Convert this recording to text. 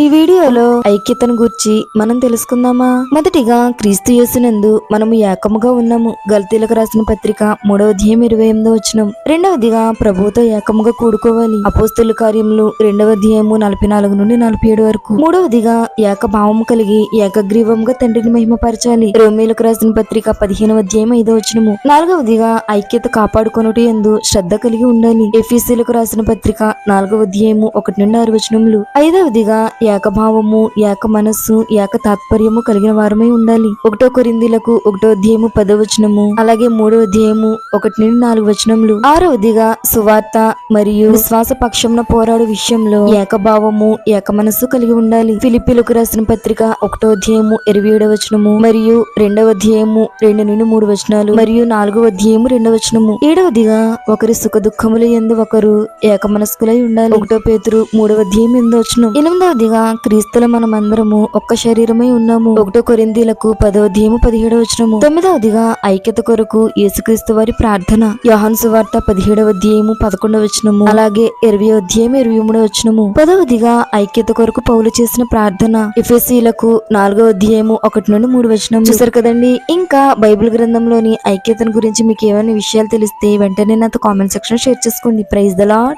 ఈ వీడియోలో ఐక్యతను గూర్చి మనం తెలుసుకుందామా? మొదటిగా క్రీస్తు యేసునందు మనము ఏకముగా ఉన్నాము. గల్తీలకు రాసిన పత్రిక మూడవ అధ్యాయం ఇరవై ఎనిమిదో వచ్చినం రెండవదిగా ప్రభుతో ఏకముగా కూడుకోవాలి. అపోస్తుల కార్యములు రెండవ అధ్యాయము నలభై నాలుగు నుండి నలభై ఏడు వరకు. మూడవదిగా ఏకభావము కలిగి ఏకగ్రీవంగా తండ్రిని మహిమపరచాలి. రోమేలకు రాసిన పత్రిక పదిహేనవ అధ్యాయం ఐదో వచ్చినము నాలుగవదిగా ఐక్యత కాపాడుకొనుట ఎందు శ్రద్ధ కలిగి ఉండాలి. ఎఫీసీలకు రాసిన పత్రిక నాలుగవ అధ్యాయము ఒకటి నుండి ఆరు వచనములు. ఐదవదిగా ఏకభావము ఏక మనస్సు ఏక తాత్పర్యము కలిగిన వారమై ఉండాలి. ఒకటో కొరిందీలకు ఒకటో అధ్యాయము పదవచనము అలాగే మూడో అధ్యాయము ఒకటి నుండి నాలుగు వచనములు. ఆరవదిగా సువార్త మరియు విశ్వాస పక్షంన పోరాడు విషయంలో ఏకభావము ఏక మనస్సు కలిగి ఉండాలి. ఫిలిపిలకు రాసిన పత్రిక ఒకటో అధ్యాయము ఇరవై ఏడవ వచనము మరియు రెండవ అధ్యాయము రెండు నుండి మూడు వచనాలు మరియు నాలుగవ అధ్యాయము రెండవ వచనము. ఏడవదిగా ఒకరి సుఖ దుఃఖముల ఎందు ఒకరు ఏక మనస్కులై ఉండాలి. ఒకటో పేతురు మూడవ అధ్యాయం ఎనిమిదో వచనం. ఎనిమిదవదిగా క్రీస్తుల మనమందరము ఒక్క శరీరమై ఉన్నాము. ఒకటో కొరిందీలకు పదో పదిహేడవ వచనము. తొమ్మిదవదిగా ఐక్యత కొరకు యేసుక్రీస్తు వారి ప్రార్థన. యోహాను సువార్త పదిహేడవ అధ్యాయము పదకొండవ వచనము. అలాగే ఇరవై అధ్యాయం ఇరవై మూడవ వచనము. పదవదిగా ఐక్యత కొరకు పౌలు చేసిన ప్రార్థన. ఎఫ్ఎస్సీలకు నాలుగవ అధ్యాయము ఒకటి నుండి మూడు వచనం చూసారు కదండి? ఇంకా బైబిల్ గ్రంథంలోని ఐక్యతను గురించి మీకు ఏమైనా విషయాలు తెలిస్తే వెంటనే నాతో కామెంట్ సెక్షన్ షేర్ చేసుకోండి. Prize the lot